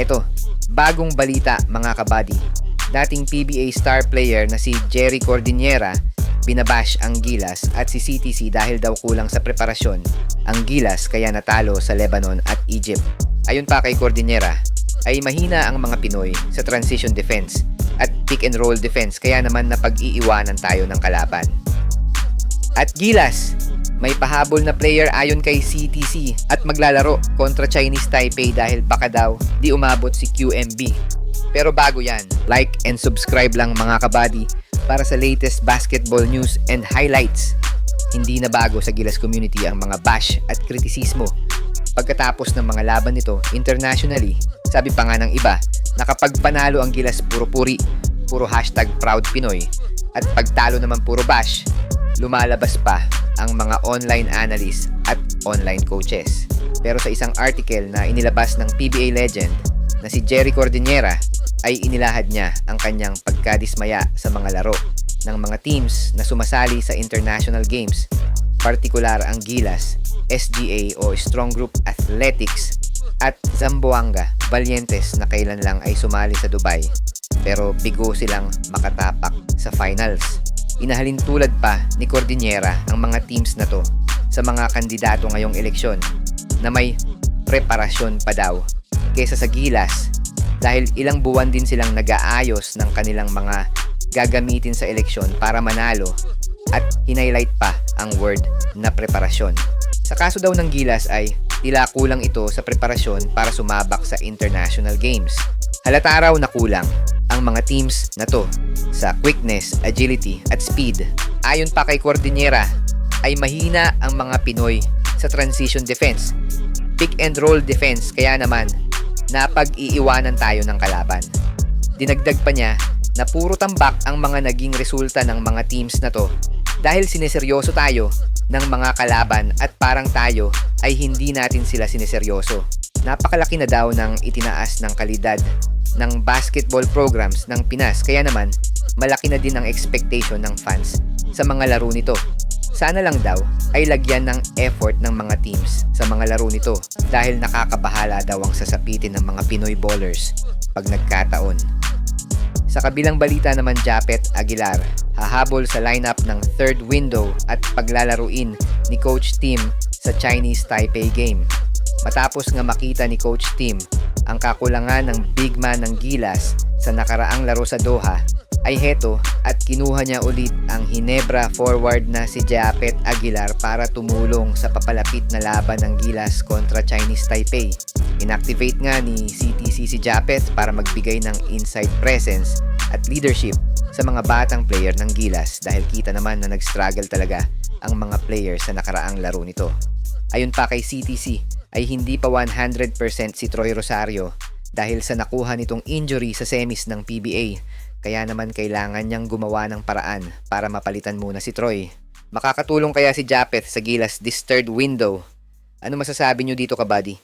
Eto, bagong balita mga kabady. Dating PBA star player na si Jerry Cordillera, binabash ang Gilas at si CTC dahil daw kulang sa preparasyon ang Gilas kaya natalo sa Lebanon at Egypt. Ayon pa kay Cordillera, ay mahina ang mga Pinoy sa transition defense at pick and roll defense kaya naman napag-iiwanan tayo ng kalaban. At Gilas, may pahabol na player ayon kay CTC at maglalaro kontra Chinese Taipei dahil baka daw di umabot si QMB. Pero bago yan, like and subscribe lang mga kabady para sa latest basketball news and highlights. Hindi na bago sa Gilas community ang mga bash at kritisismo. Pagkatapos ng mga laban nito internationally, sabi pa nga ng iba, na kapag panalo ang Gilas puro puri, puro hashtag proud Pinoy, at pagtalo naman puro bash, lumalabas pa ang mga online analysts at online coaches. Pero sa isang article na inilabas ng PBA legend na si Jerry Cordillera ay inilahad niya ang kanyang pagkadismaya sa mga laro ng mga teams na sumasali sa international games, partikular ang Gilas, SGA o Strong Group Athletics at Zamboanga Valientes na kailan lang ay sumali sa Dubai pero bigo silang makatapak sa finals. Inahalin tulad pa ni Cordillera ang mga teams na to sa mga kandidato ngayong eleksyon na may preparasyon pa daw kaysa sa Gilas dahil ilang buwan din silang nag-aayos ng kanilang mga gagamitin sa eleksyon para manalo at hinighlight pa ang word na preparasyon. Sa kaso daw ng Gilas ay tila kulang ito sa preparasyon para sumabak sa international games. Halata raw na kulang ang mga teams na to sa quickness, agility at speed. Ayon pa kay Cordillera ay mahina ang mga Pinoy sa transition defense, pick and roll defense kaya naman napag-iiwanan tayo ng kalaban. Dinagdag pa niya na puro tambak ang mga naging resulta ng mga teams na to dahil sineseryoso tayo ng mga kalaban at parang tayo ay hindi natin sila sineseryoso. Napakalaki na daw ng itinaas ng kalidad ng basketball programs ng Pinas kaya naman malaki na din ang expectation ng fans sa mga laro nito. Sana lang daw ay lagyan ng effort ng mga teams sa mga laro nito dahil nakakabahala daw ang sasapitin ng mga Pinoy bowlers pag nagkataon. Sa kabilang balita naman Japet Aguilar, hahabol sa lineup ng third window at paglalaruin ni Coach Tim sa Chinese Taipei game. Matapos nga makita ni Coach Tim ang kakulangan ng big man ng Gilas sa nakaraang laro sa Doha, ay heto at kinuha niya ulit ang Hinebra forward na si Japet Aguilar para tumulong sa papalapit na laban ng Gilas kontra Chinese Taipei. Inactivate nga ni CTC si Japet para magbigay ng inside presence at leadership sa mga batang player ng Gilas dahil kita naman na nag-struggle talaga ang mga players sa nakaraang laro nito. Ayon pa kay CTC, ay hindi pa 100% si Troy Rosario dahil sa nakuha nitong injury sa semis ng PBA kaya naman kailangan niyang gumawa ng paraan para mapalitan muna si Troy. Makakatulong kaya si Japeth sa Gilas this third window? Ano masasabi niyo dito kabady?